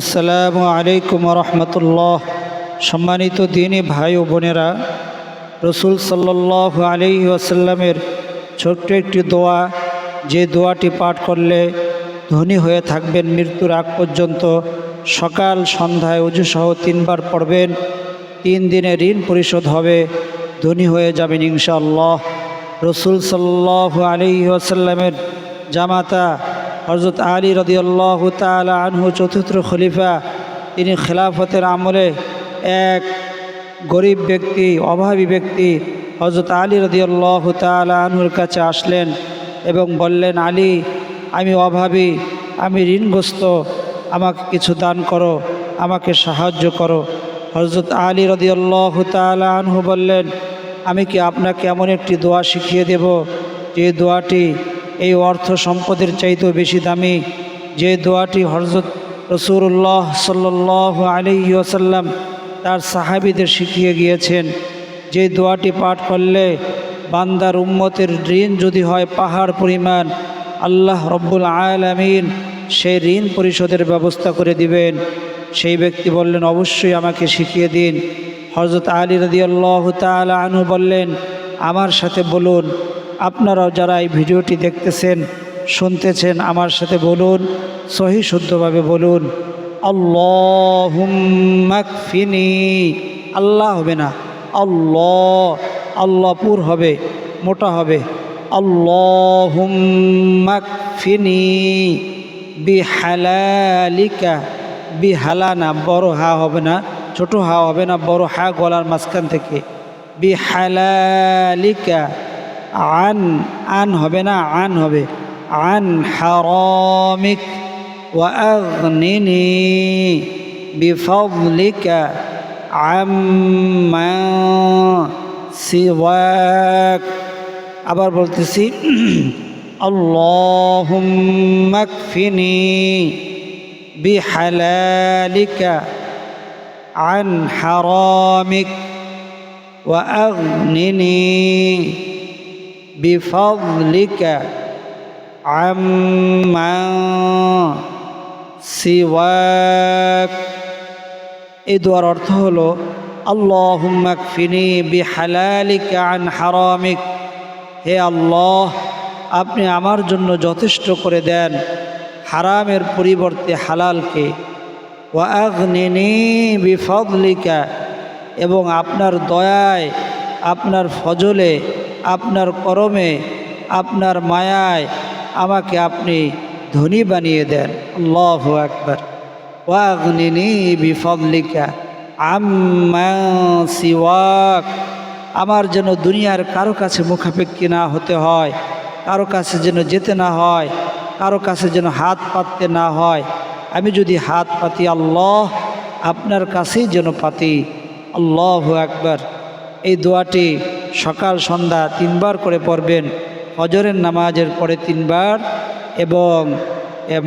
আসসালামু আলাইকুম রহমতুল্লাহ সম্মানিত দিনী ভাই ও বোনেরা, রসুল সাল্লাহ আলি আসাল্লামের ছোট্ট একটি দোয়া, যে দোয়াটি পাঠ করলে ধনী হয়ে থাকবেন, মৃত্যুর আগ পর্যন্ত সকাল, সন্ধ্যায় উজুসহ তিনবার পড়বেন, তিন দিনে ঋণ পরিশোধ হবে, ধনী হয়ে যাবেন ইনশাআল্লাহ। রসুল সাল্লাহ আলি আসাল্লামের জামাতা হজরত আলী রদিয়াল্লাহ তালা আনহু চতুর্থ খলিফা, তিনি খেলাফতের আমলে এক গরিব ব্যক্তি, অভাবী ব্যক্তি হজরত আলী রদিয়াল্লাহ তালা আনহুর কাছে আসলেন এবং বললেন, আলী, আমি অভাবী, আমি ঋণগ্রস্ত, আমাকে কিছু দান করো, আমাকে সাহায্য করো। হজরত আলী রদিয়াল্লাহ তালা আনহু বললেন, আমি কি আপনাকে এমন একটি দোয়া শিখিয়ে দেব, যে দোয়াটি এই অর্থ সম্পদের চাইতেও বেশি দামি। যে দোয়াটি হরজত রসুল্লাহ সাল্লাহ আলী ওসাল্লাম তার সাহাবিদের শিখিয়ে গিয়েছেন, যে দোয়াটি পাঠ করলে বান্দার উম্মতের ঋণ যদি হয় পাহাড় পরিমাণ, আল্লাহ রব্বুল আলমিন সেই ঋণ পরিশোধের ব্যবস্থা করে দিবেন। সেই ব্যক্তি বললেন, অবশ্যই আমাকে শিখিয়ে দিন। হজরত আলী রদি আল্লাহ তালা আনু বললেন, আমার সাথে বলুন আপনারাও যারা এই ভিডিওটি দেখতেছেন, শুনতেছেন, আমার সাথে বলুন, সহি শুদ্ধভাবে বলুন আল্লাহম্মাকফিনি আল্লাহ হবে না, আল্লাহ। আল্লাহপুর হবে, মোটা হবে আল্লাহম্মাকফিনি বিহালালিকা। বিহালানা, বড় হা হবে না, ছোট হা হবে না, বড় হা গলার মাঝখান থেকে, বিহালালিকা। আন আন হবে না আন হবে আন হারামিক وأغنني بفضلك عما سواك আবার বলতেছি اللهم اكفني بحلالك عن حرامك وأغنني بفضلك عما সিওয়াক এই দোয়ার অর্থ হলো আল্লাহুম্মাক ফিনি বিহালালিকা আন হারামিক হে আল্লাহ আপনি আমার জন্য যথেষ্ট করে দেন হারামের পরিবর্তে হালালকে ওয়াগনিনি বিফদলিকা এবং আপনার দয়ায় আপনার ফজলে আপনার করমে, আপনার মায়ায় আমাকে আপনি ধনী বানিয়ে দেন। আল্লাহ আকবর। ওয়াগনিনি বিফদলিকা সিওয়াক। আমার যেন দুনিয়ার কারও কাছে মুখাপেক্ষি না হতে হয়, কারও কাছে যেন যেতে না হয়, কারও কাছে যেন হাত পাততে না হয়। আমি যদি হাত পাতি আল্লাহ, আপনার কাছেই যেন পাতি। আল্লাহ একবার এই দোয়াটি সকাল সন্ধ্যা তিনবার করে পড়বেন, ফজরের নামাজের পরে তিনবার এবং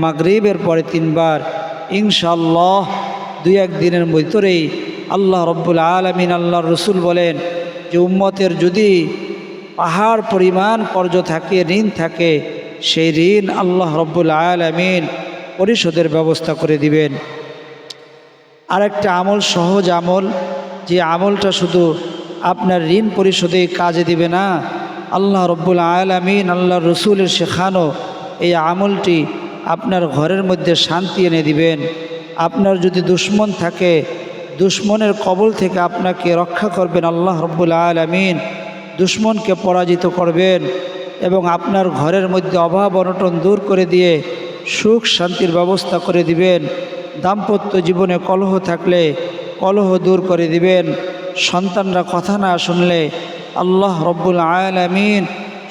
মাগরিবের পরে তিনবার। ইনশাল্লাহ দুই এক দিনের ভিতরেই আল্লাহ রব্বুল আলমিন আল্লাহ রসুল বলেন, যে উম্মতের যদি পাহাড় পরিমাণ কর্জ থাকে, ঋণ থাকে, সেই ঋণ আল্লাহ রব্বুল আলমিন পরিশোধের ব্যবস্থা করে দিবেন। আরেকটা আমল, সহজ আমল, যে আমলটা শুধু আপনার ঋণ পরিশোধে কাজে দিবে না। আল্লাহ রব্বুল আলমিন আল্লাহ রসুলের শেখানো এই আমলটি আপনার ঘরের মধ্যে শান্তি এনে দিবেন। আপনার যদি দুশ্মন থাকে, দুশ্মনের কবল থেকে আপনাকে রক্ষা করবেন আল্লাহ রব্বুল আলমিন। দুশ্মনকে পরাজিত করবেন এবং আপনার ঘরের মধ্যে অভাব অনটন দূর করে দিয়ে সুখ শান্তির ব্যবস্থা করে দিবেন। দাম্পত্য জীবনে কলহ থাকলে কলহ দূর করে দিবেন। সন্তানরা কথা না শুনলে আল্লাহ রব্বুল আলমিন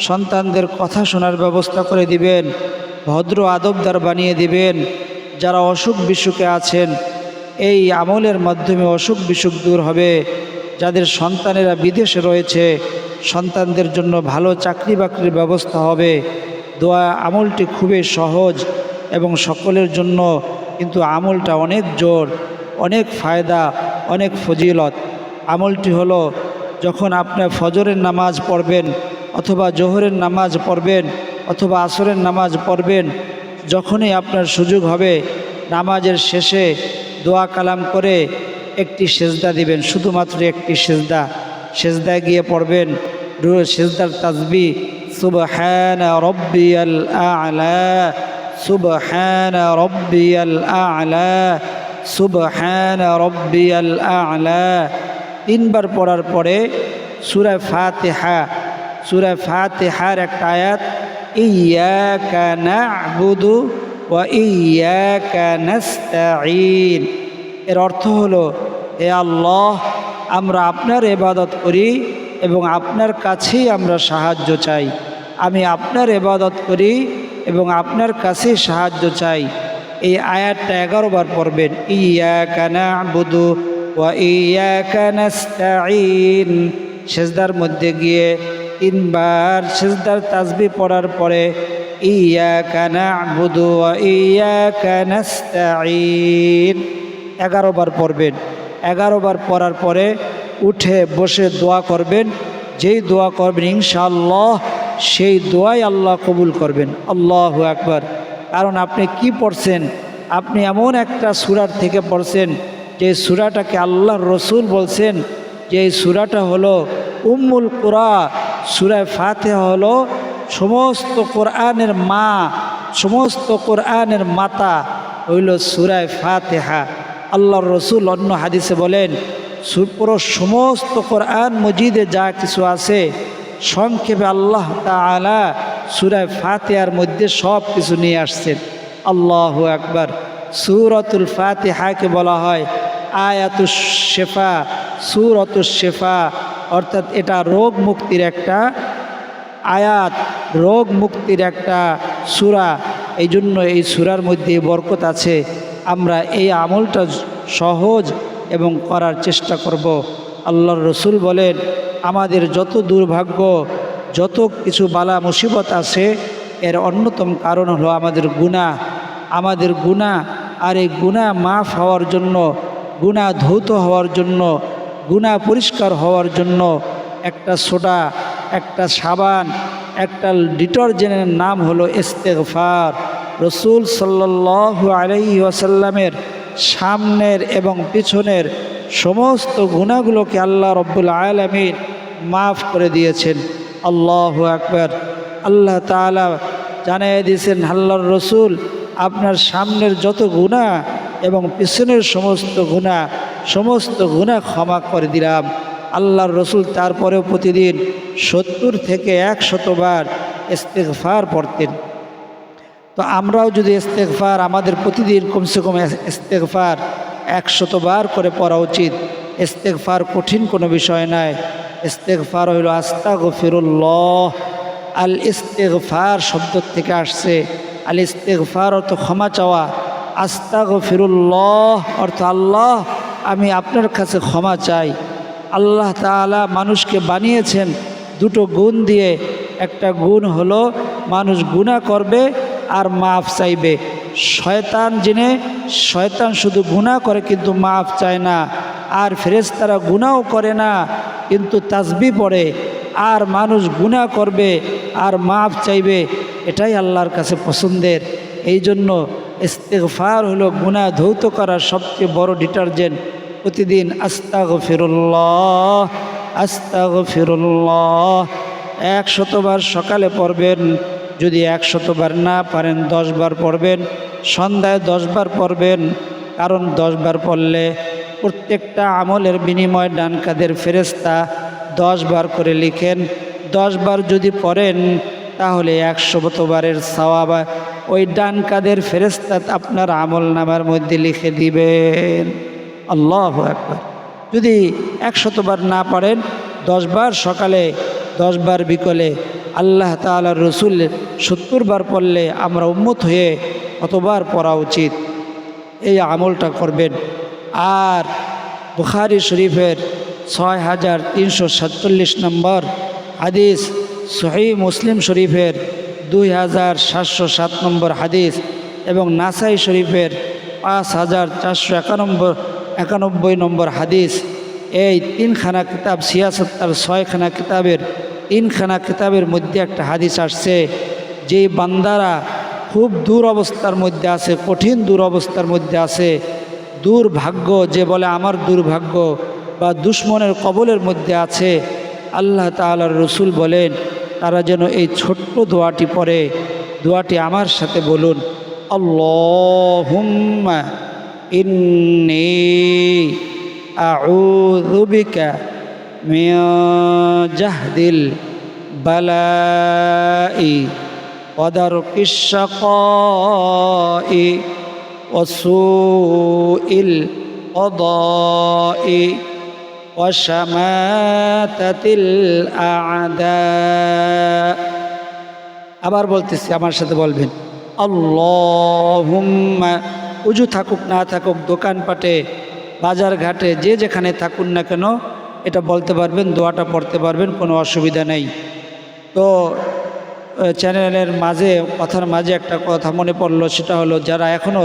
সন্তানদের কথা শোনার ব্যবস্থা করে দিবেন, ভদ্র আদবদার বানিয়ে দিবেন, যারা অসুখ বিসুখে আছেন, এই আমলের মাধ্যমে অসুখ বিসুখ দূর হবে। যাদের সন্তানেরা বিদেশে রয়েছে, সন্তানদের জন্য ভালো চাকরি বাকরির ব্যবস্থা হবে। দোয়া আমলটি খুবই সহজ এবং সকলের জন্য কিন্তু আমলটা অনেক জোর, অনেক ফায়দা, অনেক ফজিলত। আমলটি হলো যখন আপনি ফজরের নামাজ পড়বেন অথবা জোহরের নামাজ পড়বেন অথবা আসরের নামাজ পড়বেন, যখনই আপনার সুযোগ হবে, নামাজের শেষে দোয়া কালাম করে একটি সেজদা দিবেন, শুধুমাত্র একটি সেজদা। সেজদায় গিয়ে পড়বেন সেজদার তাজবি, সুবহান রব্বিয়াল আ'লা, সুবহান রব্বিয়াল আ'লা, সুবহান রব্বিয়াল আ'লা। তিনবার পড়ার পরে সূরা ফাতিহা, সূরা ফাতিহার একটা আয়াত ইয়াকা না'বুদু ওয়া ইয়াকা নাস্তাঈন। এর অর্থ হলো, হে আল্লাহ, আমরা আপনার এবাদত করি এবং আপনার কাছেই আমরা সাহায্য চাই। আমি আপনার এবাদত করি এবং আপনার কাছেই সাহায্য চাই। এই আয়াতটা এগারো বার পড়বেন ইয়া কানা বুধু ওয়া ইয়া কানাস্তাইন সেজদার মধ্যে গিয়ে তিনবার সেজদার তাসবি পড়ার পরে এগারো বার পড়বেন। এগারো বার পড়ার পরে উঠে বসে দোয়া করবেন। যেই দোয়া করবেন, ইনশাআল্লাহ, সেই দোয়াই আল্লাহ কবুল করবেন। আল্লাহ একবার কারণ আপনি কি পড়ছেন? আপনি এমন একটা সুরার থেকে পড়ছেন যে সুরাটাকে আল্লাহর রসুল বলছেন, যে এই সুরাটা হলো উম্মুল কুরা সুরায় ফাতে হলো সমস্ত কোরআনের মা, সমস্ত কোরআনের মাতা হইল সুরায় ফাতেহা। আল্লাহর রসুল অন্য হাদিসে বলেন সু- পুরো সমস্ত কোরআন মজিদে যা কিছু আছে, সংক্ষেপে আল্লাহ তালা সুরায় ফাতেহার মধ্যে সব কিছু নিয়ে আসছেন। আল্লাহ একবার সুরতুল ফাতেহাকে বলা হয় আয়াতুস শেফা সুরতুস শেফা অর্থাৎ এটা রোগ মুক্তির একটা আয়াত, রোগ মুক্তির একটা সুরা। এই জন্য এই সুরার মধ্যে বরকত আছে। আমরা এই আমলটা সহজ এবং করার চেষ্টা করব। আল্লাহর রসুল বলেন, আমাদের যত দুর্ভাগ্য, যত কিছু বালা মুসিবত আছে, এর অন্যতম কারণ হলো আমাদের গুণা আমাদের গুণা আর এই গুণা মাফ হওয়ার জন্য গুণা ধৌত হওয়ার জন্য, গুণা পরিষ্কার হওয়ার জন্য একটা সোডা, একটা সাবান, একটা ডিটারজেন্টের নাম হলো ইস্তেগফার। রসুল সাল্লাহ আলাইহি ওয়াসাল্লামের সামনের এবং পিছনের সমস্ত গুণাগুলোকে আল্লাহ রব্বুল আলমিন মাফ করে দিয়েছেন। আল্লাহ আকবর। আল্লাহ তালা জানিয়ে দিয়েছেন আল্লাহর রসুল, আপনার সামনের যত গুণা এবং পিছনের সমস্ত গুণা সমস্ত গুণা ক্ষমা করে দিলাম। আল্লাহর রসুল তারপরেও প্রতিদিন সত্তর থেকে এক একশতবার ইস্তেগফার পড়তেন। তো আমরাও যদি ইস্তেগফার, আমাদের প্রতিদিন কমসে কম ইস্তেগফার একশতবার করে পড়া উচিত। ইস্তেগফার কঠিন কোনো বিষয় নয়। ইস্তেগফার হইল আস্তা গফিরুল্লাহ আল ইস্তেগফার শব্দ থেকে আসছে। আল ইস্তেগফার অর্থ ক্ষমা চাওয়া। আস্তা গফিরুল্লাহ অর্থ আল্লাহ, আমি আপনার কাছে ক্ষমা চাই। আল্লাহ তাআলা মানুষকে বানিয়েছেন দুটো গুণ দিয়ে। একটা গুণ হলো মানুষ গুণা করবে আর মাফ চাইবে। শয়তান জেনে শয়তান শুধু গুণা করে কিন্তু মাফ চায় না। আর ফেরেশতারা গুণাও করে না, কিন্তু তাসবি পড়ে। আর মানুষ গুণা করবে আর মাফ চাইবে, এটাই আল্লাহর কাছে পছন্দের। এই জন্য ইস্তেগফার হলো গুণা ধৌত করার সবচেয়ে বড় ডিটারজেন্ট প্রতিদিন আস্তাগ ফিরুল্লাহ আস্তাগ ফিরুল্লাহ এক শতবার সকালে পড়বেন, যদি এক শতবার না পারেন দশবার পড়বেন, সন্ধ্যায় দশবার পড়বেন, কারণ দশবার পড়লে প্রত্যেকটা আমলের বিনিময় ডান কাদের ফেরেস্তা দশবার করে লিখেন। দশবার যদি পড়েন তাহলে একশো বতবারের সওয়াবা ওই ডান কাদের ফেরেস্তা আপনার আমল নামার মধ্যে লিখে দিবেন। আল্লাহ একবার যদি একশতবার না পারেন দশবার সকালে দশবার বিকলে আল্লাহ তালার রসুল সত্তর বার পড়লে আমরা উন্মত হয়ে কতবার পড়া উচিত? এই আমলটা করবেন। আর বুখারি শরীফের ছয় হাজার তিনশো সাতচল্লিশ নম্বর হাদিস সহি মুসলিম শরীফের দুই হাজার সাতশো সাত নম্বর হাদিস এবং নাসাই শরীফের পাঁচ হাজার চারশো একানব্বই একানব্বই নম্বর হাদিস। এই তিনখানা কিতাব সিয়াসত্তার ছয়খানা কিতাবের, তিনখানা কিতাবের মধ্যে একটা হাদিস আসছে যেই বান্দারা খুব দূর অবস্থার মধ্যে আছে, কঠিন দূর অবস্থার মধ্যে আছে। দুর্ভাগ্য, যে বলে আমার দুর্ভাগ্য বা দুশ্মনের কবলের মধ্যে আছে। আল্লাহ তালার রসুল বলেন তারা যেন এই ছোট্ট দোয়াটি পড়ে দোয়াটি আমার সাথে বলুন আল্লাহুম্মা ইন্নি আউযু বিকা মিন জাহদিল বালাই ودرك الشقاء وسوء القضاء অসমাতাতিল আদা আবার বলতেছি, আমার সাথে বলবেন, আল্লাহুম্মা, উজু থাকুক, না থাকুক, দোকানপাটে বাজার ঘাটে যে যেখানে থাকুন না কেন, এটা বলতে পারবেন, দোয়াটা পড়তে পারবেন, কোনো অসুবিধা নেই। তো চ্যানেলের মাঝে, কথার মাঝে একটা কথা মনে পড়ল, সেটা হলো, যারা এখনও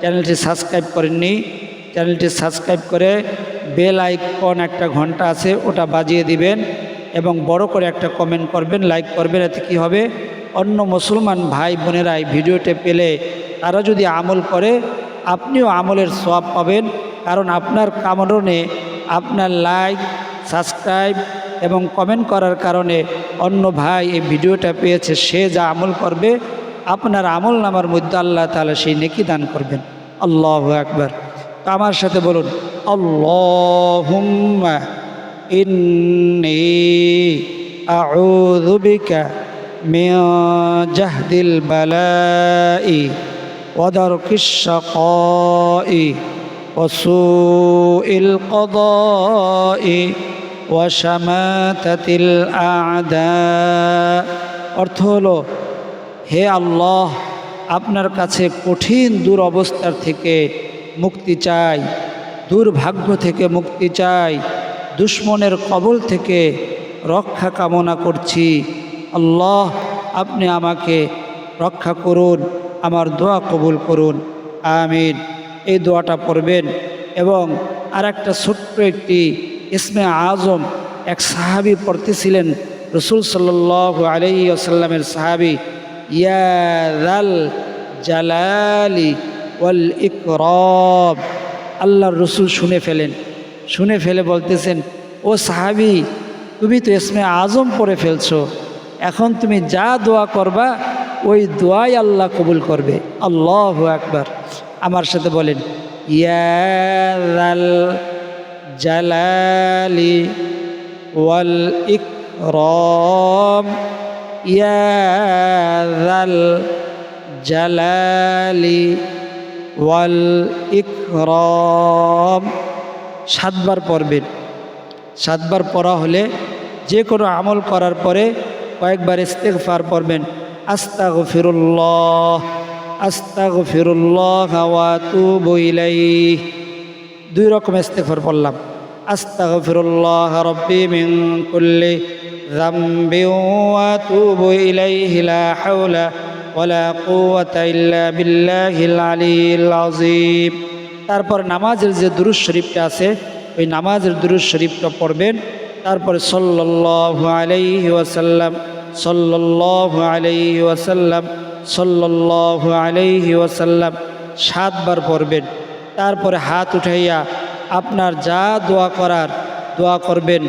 চ্যানেলটি সাবস্ক্রাইব করেননি, চ্যানেলটি সাবস্ক্রাইব করে বেল আইকন একটা ঘণ্টা আছে, ওটা বাজিয়ে দিবেন এবং বড় করে একটা কমেন্ট করবেন লাইক করবেন, এতে কী হবে? অন্য মুসলমান ভাই বোনেরা এই ভিডিওতে পেলে তারা যদি আমল করে, আপনিও আমলের সব পাবেন। কারণ আপনার কামরণে আপনার লাইক সাবস্ক্রাইব এবং কমেন্ট করার কারণে অন্য ভাই এই ভিডিওটা পেয়েছে, সে যা আমল করবে, আপনার আমল নামার মধ্যে আল্লাহ তালা সেই নেকি দান করবেন। আল্লাহ একবার তো আমার সাথে বলুন বিকা মিন জাহদিল বালাই ওয়া দারকিশ শাকাই ওয়া সুইল কদাই ওয়া শামাতাতিল আ'দা অর্থ হলো, হে আল্লাহ, আপনার কাছে কঠিন দুরবস্থার থেকে মুক্তি চাই। দুর্ভাগ্য থেকে মুক্তি চাই, দুশ্মনের কবল থেকে রক্ষা কামনা করছি। আল্লাহ, আপনি আমাকে রক্ষা করুন, আমার দোয়া কবুল করুন। আমিন। এই দোয়াটা পড়বেন এবং আর একটা ছোট্ট একটি ইসমে আজম এক সাহাবি পড়তেছিলেন, রসুল সাল্লাহ আলাই আসাল্লামের সাহাবি ইয়াল জালালি ওয়াল ইকরব আল্লাহর রসুল শুনে ফেলেন। শুনে ফেলে বলতেছেন, ও সাহাবি, তুমি তো এসমে আজম পড়ে ফেলছো। এখন তুমি যা দোয়া করবা, ওই দোয়াই আল্লাহ কবুল করবে। আল্লাহ একবার আমার সাথে বলেন ইয়াল জালালি ওয়াল ইক ইকরম ইয়াল জালালি ওয়াল ইকরম। সাতবার পড়বেন। সাতবার পড়া হলে যে কোনো আমল করার পরে কয়েকবার ইস্তেগফার পড়বেন। আস্তাগ ফিরুল্লাহ আস্তাগ ফিরুল্লাহ ওয়াতুবু বইলাই দুই রকম ইস্তেগফার পড়লাম। আস্তাগ ফিরুল্লাহ রব্বি মিন কুল্লি যামবি ওয়াতুবু ইলাইহি, লা হাওলা ওয়ালা কুওয়াতা ইল্লা বিল্লাহিল আলিয়্যিল আযীম। তারপর নামাজের যে দুরুজ শরীফটা আছে, ওই নামাজের দুরুজ শরীফটা পড়বেন। তারপরে সল্লাল্লাহু আলাইহি ওয়াসাল্লাম, সল্লাল্লাহু আলাইহি ওয়াসাল্লাম, সল্লাল্লাহু আলাইহি ওয়াসাল্লাম সাতবার পড়বেন। তারপরে হাত উঠাইয়া আপনার যা দোয়া করার দোয়া করবেন।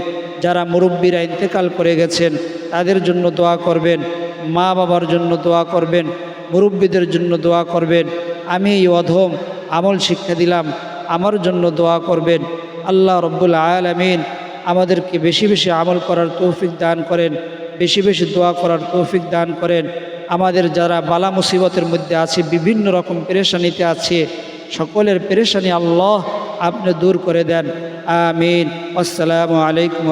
যারা মুরব্বীরা ইন্তেকাল করে গেছেন তাদের জন্য দোয়া করবেন, মা বাবার জন্য দোয়া করবেন, মুরব্বীদের জন্য দোয়া করবেন। আমি এই অধম আমল শিক্ষা দিলাম, আমার জন্য দোয়া করবেন। আল্লাহ রব্বুল আলমিন আমাদেরকে বেশি বেশি আমল করার তৌফিক দান করেন, বেশি বেশি দোয়া করার তৌফিক দান করেন। আমাদের যারা বালা মুসিবতের মধ্যে আছে, বিভিন্ন রকম পেরেশানিতে আছে, সকলের পেরেশানি আল্লাহ আপনি দূর করে দেন। আমিন। আসসালামু আলাইকুম